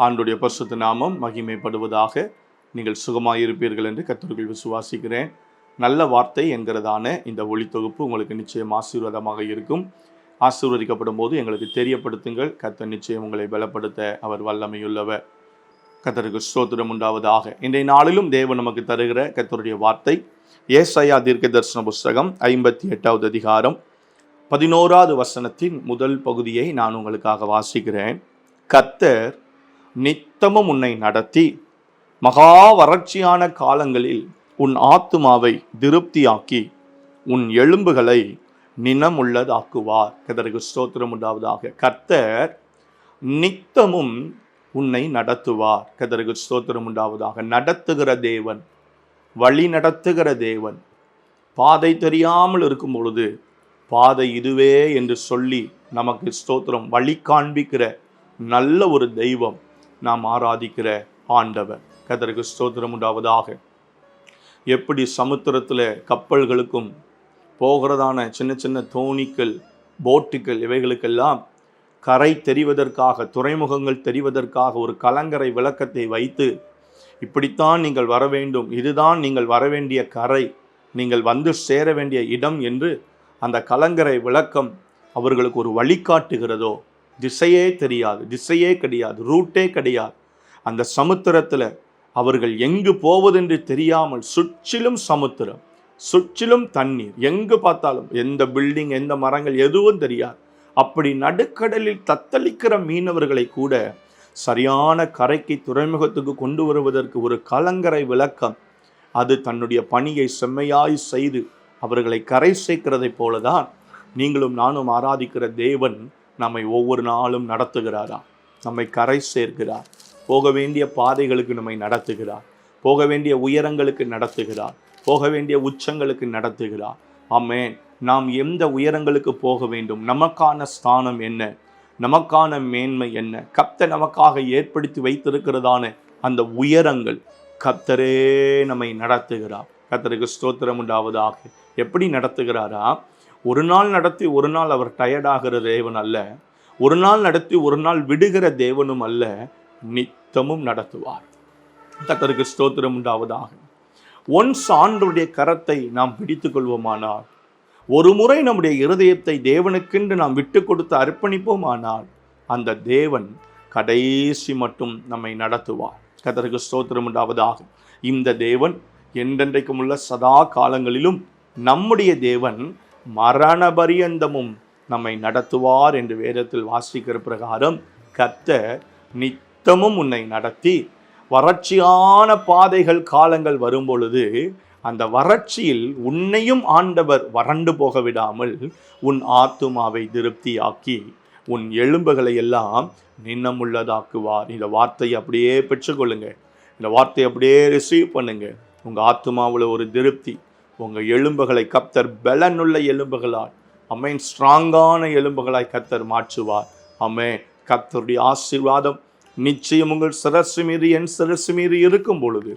ஆண்டுடைய பரிசுத்த நாமம் மகிமைப்படுவதாக நீங்கள் சுகமாயிருப்பீர்கள் என்று கத்தர்கள் விசுவாசிக்கிறேன். நல்ல வார்த்தை என்கிறதான இந்த ஒளித்தொகுப்பு உங்களுக்கு நிச்சயம் ஆசீர்வாதமாக இருக்கும். ஆசீர்வதிக்கப்படும் போது எங்களுக்கு தெரியப்படுத்துங்கள். கத்தர் நிச்சயம் உங்களை பலப்படுத்த அவர் வல்லமையுள்ளவர். கத்தருக்கு ஸ்தோத்திரம் உண்டாவதாக. இன்றைய நாளிலும் தேவன் நமக்கு தருகிற கத்தருடைய வார்த்தை ஏசையா தீர்க்க தரிசன புஸ்தகம் ஐம்பத்தி எட்டாவது அதிகாரம் பதினோராவது வசனத்தின் முதல் பகுதியை நான் உங்களுக்காக வாசிக்கிறேன். கத்தர் நித்தமும் உன்னை நடத்தி. மகா வறட்சியான காலங்களில் உன் ஆத்துமாவை திருப்தியாக்கி உன் எலும்புகளை நினமுள்ளதாக்குவார். கதருக்கு ஸ்தோத்திரம் உண்டாவதாக. கர்த்தர் நித்தமும் உன்னை நடத்துவார். கதருக்கு ஸ்தோத்திரம் உண்டாவதாக. நடத்துகிற தேவன் வழி நடத்துகிற தேவன் பாதை தெரியாமல் இருக்கும் பொழுது பாதை இதுவே என்று சொல்லி நமக்கு ஸ்தோத்திரம் வழி காண்பிக்கிற நல்ல ஒரு தெய்வம் நாம் ஆராதிக்கிற ஆண்டவர். கதருக்கு ஸ்தோத்திரம் உண்டாவதாக. எப்படி சமுத்திரத்தில் கப்பல்களுக்கும் போகிறதான சின்ன சின்ன தோணிக்கள் போட்டுக்கள் இவைகளுக்கெல்லாம் கரை தெரிவதற்காக துறைமுகங்கள் தெரிவதற்காக ஒரு கலங்கரை விளக்கத்தை வைத்து இப்படித்தான் நீங்கள் வர வேண்டும் இதுதான் நீங்கள் வர வேண்டிய கரை நீங்கள் வந்து சேர வேண்டிய இடம் என்று அந்த கலங்கரை விளக்கம் அவர்களுக்கு ஒரு வழிகாட்டுகிறதோ திசையே தெரியாது திசையே கிடையாது ரூட்டே கிடையாது. அந்த சமுத்திரத்தில் அவர்கள் எங்கு போவதென்று தெரியாமல் சுற்றிலும் சமுத்திரம் சுற்றிலும் தண்ணீர் எங்கு பார்த்தாலும் எந்த பில்டிங் எந்த மரங்கள் எதுவும் தெரியாது. அப்படி நடுக்கடலில் தத்தளிக்கிற மீனவர்களை கூட சரியான கரைக்கு துறைமுகத்துக்கு கொண்டு வருவதற்கு ஒரு கலங்கரை விளக்கம். அது தன்னுடைய பணியை செம்மையாய் செய்து அவர்களை கரை சேர்க்கிறதைப் போலதான் நீங்களும் நானும் ஆராதிக்கிற தேவன் நம்மை ஒவ்வொரு நாளும் நடத்துகிறாரா? நம்மை கரை சேர்க்கிறார். போக வேண்டிய பாதைகளுக்கு நம்மை நடத்துகிறார். போக வேண்டிய உயரங்களுக்கு நடத்துகிறார். போக வேண்டிய உச்சங்களுக்கு நடத்துகிறார். ஆமேன். நாம் எந்த உயரங்களுக்கு போக வேண்டும்? நமக்கான ஸ்தானம் என்ன? நமக்கான மேன்மை என்ன? கப்த நமக்காக ஏற்படுத்தி வைத்திருக்கிறதான அந்த உயரங்கள் கத்தரே நம்மை நடத்துகிறார். கத்தருக்கு ஸ்தோத்திரம் உண்டாவதாக. எப்படி நடத்துகிறாரா? ஒரு நாள் நடத்தி ஒரு நாள் அவர் டயர்டாகிற தேவன் அல்ல. ஒரு நாள் நடத்தி ஒரு நாள் விடுகிற தேவனும் அல்ல. நித்தமும் நடத்துவார். கத்தருக்கு ஸ்தோத்திரம் உண்டாவதாக. ஒன்ஸ் ஆண்டவருடைய கரத்தை நாம் பிடித்து கொள்வோமானால் ஒரு முறை நம்முடைய இருதயத்தை தேவனுக்கென்று நாம் விட்டு கொடுத்து அர்ப்பணிப்போமானால் அந்த தேவன் கடைசி மட்டும் நம்மை நடத்துவார். கத்தருக்கு ஸ்தோத்திரம் உண்டாவதாகும் இந்த தேவன் என்றென்றைக்கும் உள்ள சதா காலங்களிலும் நம்முடைய தேவன் மரண பரியந்தமும் நம்மை நடத்துவார் என்று வேதத்தில் வாசிக்கிற பிரகாரம் கத்த நித்தமும் உன்னை நடத்தி வறட்சியான பாதைகள் காலங்கள் வரும்பொழுது அந்த வறட்சியில் உன்னையும் ஆண்டவர் வறண்டு போக விடாமல் உன் ஆத்துமாவை திருப்தியாக்கி உன் எலும்புகளை எல்லாம் நின்னமுள்ளதாக்குவார். இந்த வார்த்தையை அப்படியே பெற்றுக்கொள்ளுங்க. இந்த வார்த்தையை அப்படியே ரிசீவ் பண்ணுங்க. உங்கள் ஆத்துமாவில் ஒரு திருப்தி உங்கள் எலும்புகளை கப்தர் பலனுள்ள எலும்புகளால் அம்மேன் ஸ்ட்ராங்கான எலும்புகளாய் கத்தர் மாற்றுவார். அம்மே கத்தருடைய ஆசீர்வாதம் நிச்சயம் உங்கள் சிரசு மீது என் சிரசு மீது இருக்கும் பொழுது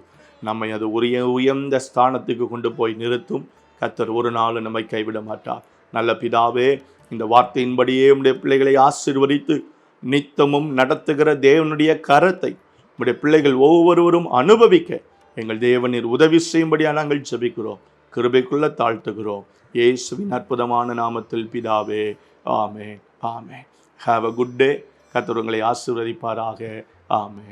நம்மை அது உரிய உயர்ந்த ஸ்தானத்துக்கு கொண்டு போய் நிறுத்தும். கத்தர் ஒரு நாள் நம்மை கைவிட மாட்டார். நல்ல பிதாவே இந்த வார்த்தையின்படியே உடைய பிள்ளைகளை ஆசீர்வதித்து நித்தமும் நடத்துகிற தேவனுடைய கரத்தை உடைய பிள்ளைகள் ஒவ்வொருவரும் அனுபவிக்க எங்கள் தேவனின் உதவி செய்யும்படியா நாங்கள் ஜெபிக்கிறோம். கிருபைக்குள்ள தாழ்த்துகிறோம். இயேசுவின் அற்புதமான நாமத்தில் பிதாவே ஆமே ஆமே ஹாவ் அ குட் டே கத்தர் உங்களை ஆசீர்வதிப்பாராக. ஆமே